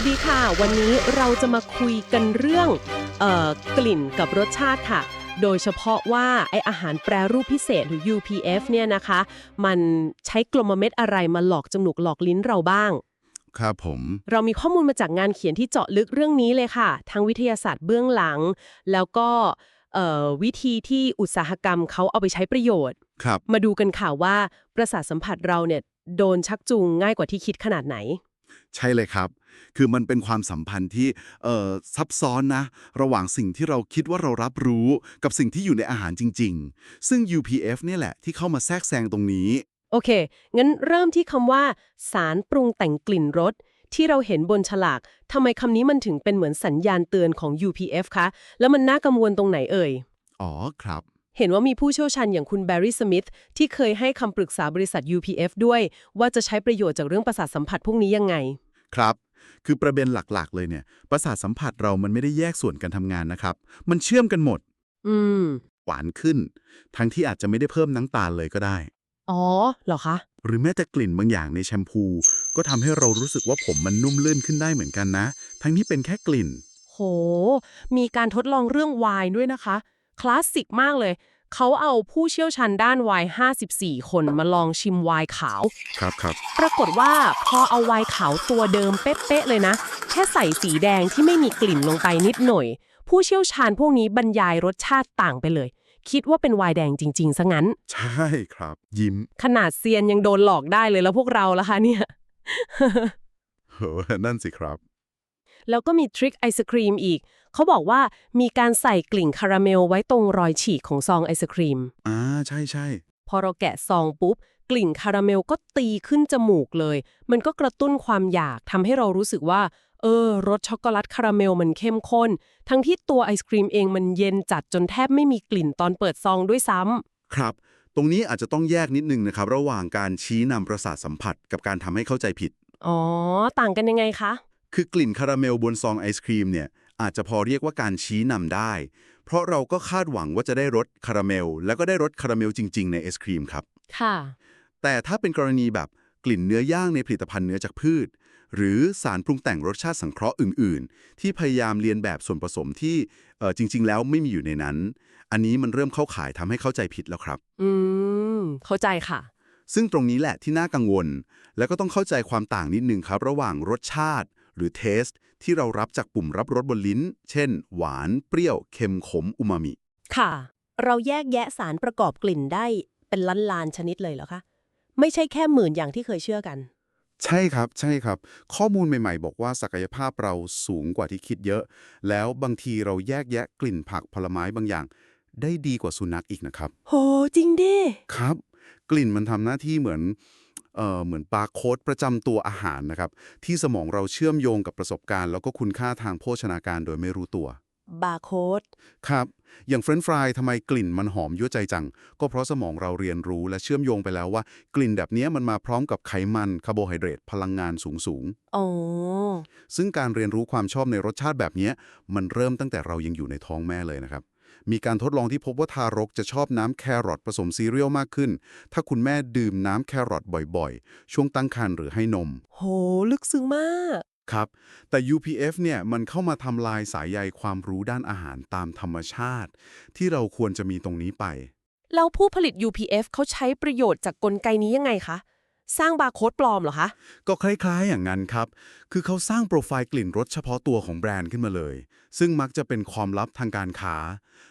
วัสดีค่ะ วันนี้เราจะมาคุยกันเรื่องเอ่อกลิ่นกับรสชาติค่ะ โดยเฉพาะว่าไออาหารแปรรูปพิเศษหรือ UPF เนี่ยนะคะ มันใช้กลมเม็ดอะไรมาหลอกจมูกหลอกลิ้นเราบ้าง ครับผม เรามีข้อมูลมาจากงานเขียนที่เจาะลึกเรื่องนี้เลยค่ะ ทั้งวิทยาศาสตร์เบื้องหลัง แล้วก็เอ่อวิธีที่อุตสาหกรรมเขาเอาไปใช้ประโยชน์ ครับ มาดูกันค่ะว่าประสาทสัมผัสเราเนี่ยโดนชักจูงง่ายกว่าที่คิดขนาดไหน ใช่เลยครับ คือมันเป็นความสัมพันธ์ที่เอ่อซับซ้อนนะ ระหว่างสิ่งที่เราคิดว่าเรารับรู้กับสิ่งที่อยู่ในอาหารจริง ๆ ซึ่ง UPF เนี่ยแหละที่เข้ามาแทรกแซงตรงนี้ โอเค งั้นเริ่มที่คำว่า สารปรุงแต่งกลิ่นรสที่เราเห็นบนฉลากทำไมคำนี้มันถึงเป็นเหมือนสัญญาณเตือนของ UPF คะ แล้วมันน่ากังวลตรงไหนเอ่ย อ๋อครับ เห็นว่ามีผู้เชี่ยวชาญอย่างคุณแบร์รี่สมิธที่เคยให้คำปรึกษาบริษัท UPF ด้วย ว่าจะใช้ประโยชน์จากเรื่องประสาทสัมผัสพวกนี้ยังไง ครับ คือประเด็นหลักๆ เลยเนี่ย ประสาทสัมผัสเรามันไม่ได้แยกส่วนกันทำงานนะครับ มันเชื่อมกันหมด อืม หวานขึ้น ทั้งที่อาจจะไม่ได้เพิ่มน้ำตาลเลยก็ได้ อ๋อเหรอคะ หรือแม้แต่กลิ่นบางอย่างในแชมพู ก็ทำให้เรารู้สึกว่าผมมันนุ่มลื่นขึ้นได้เหมือนกันนะ ทั้งที่เป็นแค่กลิ่น โห มีการทดลองเรื่องไวน์ด้วยนะคะ คลาสสิกมากเลย เขาเอาผู้เชี่ยวชาญด้านไวน์54 คนมาลองชิมไวน์ขาว ครับครับ ปรากฏว่าพอเอาไวน์ขาวตัวเดิมเป๊ะๆเลยนะ แค่ใส่สีแดงที่ไม่มีกลิ่นลงไปนิดหน่อย ผู้เชี่ยวชาญพวกนี้บรรยายรสชาติต่างไปเลย คิดว่าเป็นไวน์แดงจริงๆซะงั้น ใช่ครับ ยิ้มขนาดเซียนยังโดนหลอกได้เลยแล้วพวกเราล่ะคะเนี่ย โหนั่นสิครับ แล้วก็มีทริคไอศครีมอีก เขาบอกว่ามีการใส่กลิ่นคาราเมลไว้ตรงรอยฉีกของซองไอศครีม อ่าใช่ใช่พอเราแกะซองปุ๊บ กลิ่นคาราเมลก็ตีขึ้นจมูกเลย มันก็กระตุ้นความอยากทำให้เรารู้สึกว่า เออรสช็อกโกแลตคาราเมลมันเข้มข้น ทั้งที่ตัวไอศครีมเองมันเย็นจัดจนแทบไม่มีกลิ่นตอนเปิดซองด้วยซ้ำครับ ตรงนี้อาจจะต้องแยกนิดนึงนะครับ ระหว่างการชี้นำประสาทสัมผัสกับการทำให้เข้าใจผิด อ๋อ ต่างกันยังไงคะ คือกลิ่นคาราเมลบนซองไอศครีมเนี่ยอาจจะพอเรียกว่าการชี้นำได้ เพราะเราก็คาดหวังว่าจะได้รสคาราเมล แล้วก็ได้รสคาราเมลจริง ๆ ในไอศครีมครับ ค่ะ แต่ถ้าเป็นกรณีแบบกลิ่นเนื้อย่างในผลิตภัณฑ์เนื้อจากพืช หรือสารปรุงแต่งรสชาติสังเคราะห์อื่น ๆ ที่พยายามเรียนแบบส่วนผสมที่เอ่อจริง ๆ แล้วไม่มีอยู่ในนั้น อันนี้มันเริ่มเข้าข่ายทำให้เข้าใจผิดแล้วครับ อืม เข้าใจค่ะ ซึ่งตรงนี้แหละที่น่ากังวล แล้วก็ต้องเข้าใจความต่างนิดนึงครับ ระหว่างรสชาติ หรือเทสที่เรารับจากปุ่มรับรสบนลิ้น เช่น หวาน เปรี้ยว เค็ม ขม อูมามิ ค่ะ เราแยกแยะสารประกอบกลิ่นได้เป็นล้านลานๆชนิดเลยเหรอคะ ไม่ใช่แค่หมื่นอย่างที่เคยเชื่อกัน ใช่ครับใช่ครับ ข้อมูลใหม่ ๆ บอกว่าศักยภาพเราสูงกว่าที่คิดเยอะ แล้วบางทีเราแยกแยะกลิ่นผักผลไม้บางอย่าง ได้ดีกว่าสุนัขอีกนะครับ โห จริงดิ ครับ กลิ่นมันทำหน้าที่เหมือน เอ่อเหมือนบาร์โค้ดประจำตัวอาหารนะครับ ที่สมองเราเชื่อมโยงกับประสบการณ์ แล้วก็คุณค่าทางโภชนาการโดยไม่รู้ตัวบาร์โค้ดครับ อย่างเฟรนช์ฟรายทำไมกลิ่นมันหอมยั่วใจจัง ก็เพราะสมองเราเรียนรู้และเชื่อมโยงไปแล้วว่า กลิ่นแบบนี้มันมาพร้อมกับไขมันคาร์โบไฮเดรตพลังงานสูงสูงๆอ๋อซึ่งการเรียนรู้ความชอบในรสชาติแบบนี้มันเริ่มตั้งแต่เรายังอยู่ในท้องแม่เลยนะครับ มีการทดลองที่พบว่าทารกจะชอบน้ำแครอทผสมซีเรียลมากขึ้น ถ้าคุณแม่ดื่มน้ำแครอทบ่อยๆ ช่วงตั้งครรภ์หรือให้นม โห ลึกซึ้งมาก ครับ แต่ UPF เนี่ยมันเข้ามาทำลายสายใยความรู้ด้านอาหารตามธรรมชาติ ที่เราควรจะมีตรงนี้ไป แล้วผู้ผลิต UPF เขาใช้ประโยชน์จากกลไกนี้ยังไงคะ สร้างบาร์โค้ดปลอมเหรอคะ ก็คล้ายๆอย่างนั้นครับ คือเขาสร้างโปรไฟล์กลิ่นรสเฉพาะตัวของแบรนด์ขึ้นมาเลย ซึ่งมักจะเป็นความลับทางการค้า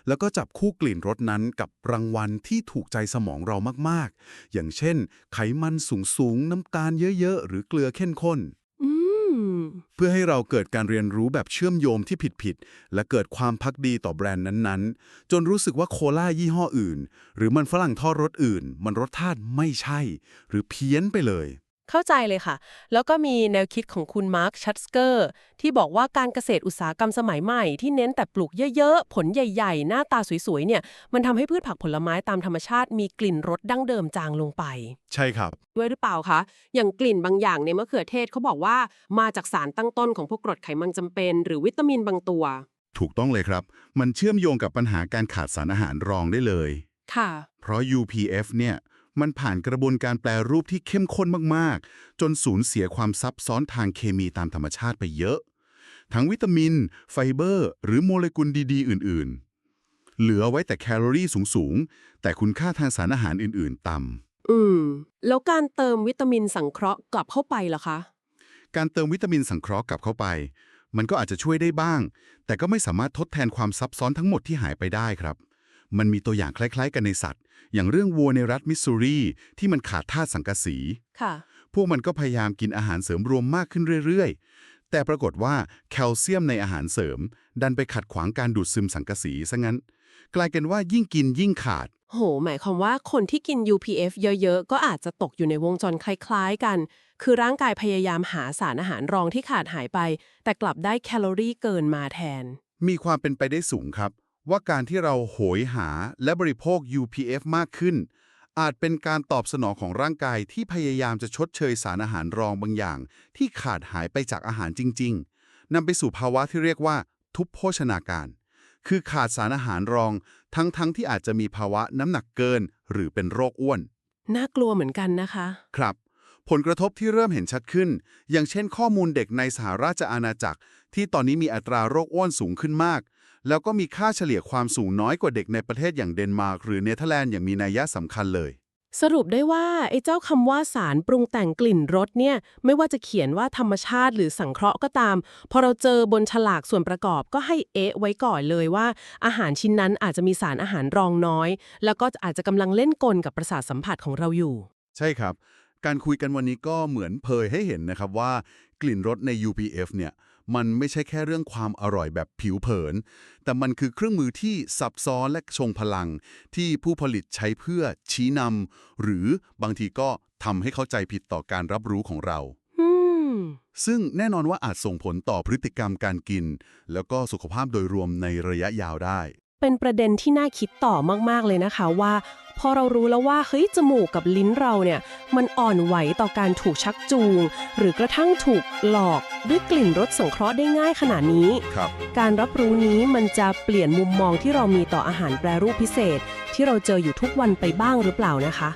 แล้วก็จับคู่กลิ่นรสนั้นกับรางวัลที่ถูกใจสมองเรามากๆ อย่างเช่น ไขมันสูงๆ น้ำตาลเยอะๆ หรือเกลือเข้มข้น เพื่อให้เราเกิดการเรียนรู้แบบเชื่อมโยงที่ผิดๆ และเกิดความพักดีต่อแบรนด์นั้นๆ จนรู้สึกว่าโคล่ายี่ห้ออื่น หรือมันฝรั่งทอดรสอื่น มันรสชาติไม่ใช่ หรือเพี้ยนไปเลย เข้าใจเลยค่ะ แล้วก็มีแนวคิดของคุณมาร์คชัตสเกอร์ ที่บอกว่าการเกษตรอุตสาหกรรมสมัยใหม่ ที่เน้นแต่ปลูกเยอะๆ ผลใหญ่ๆ หน้าตาสวยๆ เนี่ย มันทำให้พืชผักผลไม้ตามธรรมชาติมีกลิ่นรสดั้งเดิมจางลงไป ใช่ครับ ด้วยหรือเปล่าคะ อย่างกลิ่นบางอย่างในมะเขือเทศเขาบอกว่ามาจากสารตั้งต้นของพวกกรดไขมันจำเป็น หรือวิตามินบางตัว ถูกต้องเลยครับ มันเชื่อมโยงกับปัญหาการขาดสารอาหารรองได้เลย ค่ะ เพราะ UPF เนี่ย มันผ่านกระบวนการแปลรูปที่เข้มข้นมากๆ จนสูญเสียความซับซ้อนทางเคมีตามธรรมชาติไปเยอะ ทั้งวิตามิน ไฟเบอร์ หรือโมเลกุลดีๆ อื่นๆ เหลือไว้แต่แคลอรี่สูงๆ แต่คุณค่าทางสารอาหารอื่นๆ ต่ำอืม แล้วการเติมวิตามินสังเคราะห์กลับเข้าไปล่ะคะ การเติมวิตามินสังเคราะห์กลับเข้าไป มันก็อาจจะช่วยได้บ้าง แต่ก็ไม่สามารถทดแทนความซับซ้อนทั้งหมดที่หายไปได้ครับ มันมีตัวอย่างคล้าย ๆ กันในสัตว์ อย่างเรื่องวัวในรัฐมิสซูรีที่มันขาดธาตุสังกะสีค่ะ พวกมันก็พยายามกินอาหารเสริมรวมมากขึ้นเรื่อยๆ แต่ปรากฏว่าแคลเซียมในอาหารเสริม ดันไปขัดขวางการดูดซึมสังกะสีซะงั้น กลายเป็นว่ายิ่งกินยิ่งขาด โห หมายความว่าคนที่กิน UPF เยอะๆ ก็อาจจะตกอยู่ในวงจรคล้ายๆ กัน คือร่างกายพยายามหาสารอาหารรองที่ขาดหายไป แต่กลับได้แคลอรี่เกินมาแทน มีความเป็นไปได้สูงครับ ว่าการที่เราโหยหาและบริโภค UPF มากขึ้น อาจเป็นการตอบสนองของร่างกายที่พยายามจะชดเชยสารอาหารรองบางอย่าง ที่ขาดหายไปจากอาหารจริง ๆนำไปสู่ภาวะที่เรียกว่า ทุพโภชนาการ คือขาดสารอาหารรอง ทั้งๆทที่อาจจะมีภาวะน้ำหนักเกิน หรือเป็นโรคอ้วน น่ากลัวเหมือนกันนะคะ ครับผลกระทบที่เริ่มเห็นชัดขึ้น อย่างเช่นข้อมูลเด็กในสหราชอาณาจักร ที่ตอนนี้มีอัตราโรคอ้วนสูงขึ้นมาก แล้วก็มีค่าเฉลี่ยความสูงน้อยกว่าเด็กในประเทศอย่างเดนมาร์กหรือเนเธอร์แลนด์อย่างมีนัยยะสำคัญเลย สรุปได้ว่าไอ้เจ้าคำว่าสารปรุงแต่งกลิ่นรสเนี่ย ไม่ว่าจะเขียนว่าธรรมชาติหรือสังเคราะห์ก็ตาม พอเราเจอบนฉลากส่วนประกอบก็ให้เอะไว้ก่อนเลยว่า อาหารชิ้นนั้นอาจจะมีสารอาหารรองน้อย แล้วก็อาจจะกำลังเล่นกลกับประสาทสัมผัสของเราอยู่ ใช่ครับ การคุยกันวันนี้ก็เหมือนเผยให้เห็นนะครับว่า กลิ่นรสใน UPF เนี่ย มันไม่ใช่แค่เรื่องความอร่อยแบบผิวเผิน แต่มันคือเครื่องมือที่ซับซ้อนและทรงพลัง ที่ผู้ผลิตใช้เพื่อชี้นำหรือบางทีก็ทำให้เข้าใจผิดต่อการรับรู้ของเราอืมซึ่งแน่นอนว่าอาจส่งผลต่อพฤติกรรมการกิน แล้วก็สุขภาพโดยรวมในระยะยาวได้ เป็นประเด็นที่น่าคิดต่อมาก ๆ เลยนะคะว่า พอเรารู้แล้วว่าเฮ้ยจมูกกับลิ้นเราเนี่ยมันอ่อนไหวต่อการถูกชักจูง หรือกระทั่งถูกหลอกด้วยกลิ่นรสสังเคราะห์ได้ง่ายขนาดนี้ครับการรับรู้นี้มันจะเปลี่ยนมุมมองที่เรามีต่ออาหารแปรรูปพิเศษ ที่เราเจออยู่ทุกวันไปบ้างหรือเปล่านะคะ